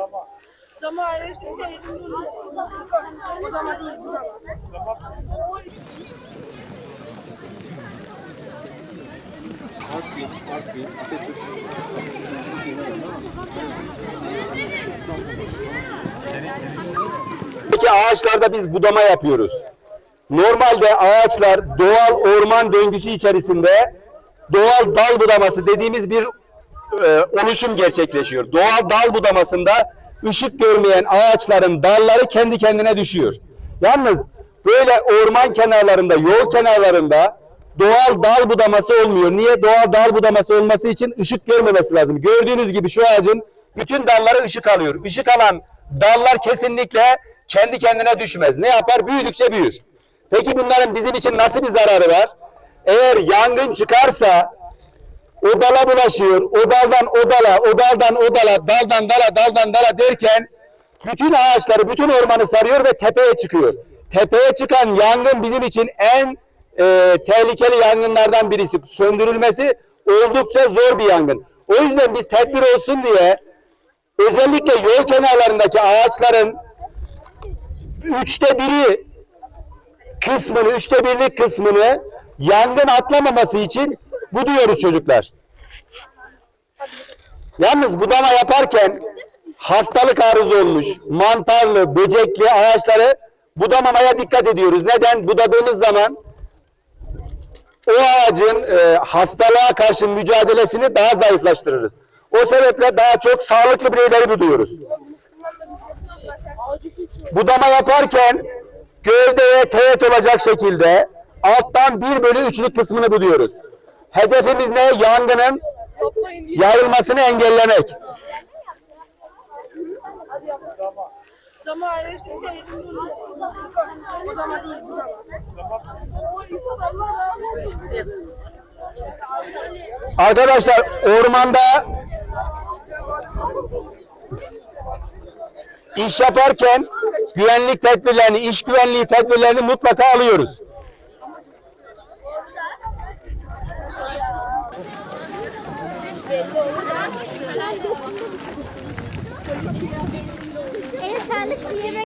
Dama dama. Peki ağaçlarda biz budama yapıyoruz. Normalde ağaçlar doğal orman döngüsü içerisinde doğal dal budaması dediğimiz bir e, oluşum gerçekleşiyor. Doğal dal budamasında ışık görmeyen ağaçların dalları kendi kendine düşüyor. Yalnız böyle orman kenarlarında, yol kenarlarında doğal dal budaması olmuyor. Niye? Doğal dal budaması olması için ışık görmemesi lazım. Gördüğünüz gibi şu ağacın bütün dalları ışık alıyor. Işık alan dallar kesinlikle kendi kendine düşmez. Ne yapar? Büyüdükçe büyür. Peki bunların bizim için nasıl bir zararı var? Eğer yangın çıkarsa o dala bulaşıyor, o daldan o dala, o daldan o dala, daldan dala, daldan dala derken bütün ağaçları, bütün ormanı sarıyor ve tepeye çıkıyor. Tepeye çıkan yangın bizim için en e, tehlikeli yangınlardan birisi. Söndürülmesi oldukça zor bir yangın. O yüzden biz tedbir olsun diye özellikle yol kenarlarındaki ağaçların üçte biri kısmını, üçte birlik kısmını yangın atlamaması için buduyoruz çocuklar. Yalnız budama yaparken hastalık arız olmuş, mantarlı, böcekli ağaçları budamamaya dikkat ediyoruz. Neden? Budadığımız zaman o ağacın e, hastalığa karşı mücadelesini daha zayıflaştırırız. O sebeple daha çok sağlıklı bireyleri buduyoruz. Budama yaparken gövdeye teğet olacak şekilde alttan 1 bölü 3'lük kısmını buduyoruz. Hedefimiz ne? Yangının yayılmasını engellemek. Arkadaşlar ormanda iş yaparken güvenlik tedbirlerini, iş güvenliği tedbirlerini mutlaka alıyoruz. En sağlıklı yemek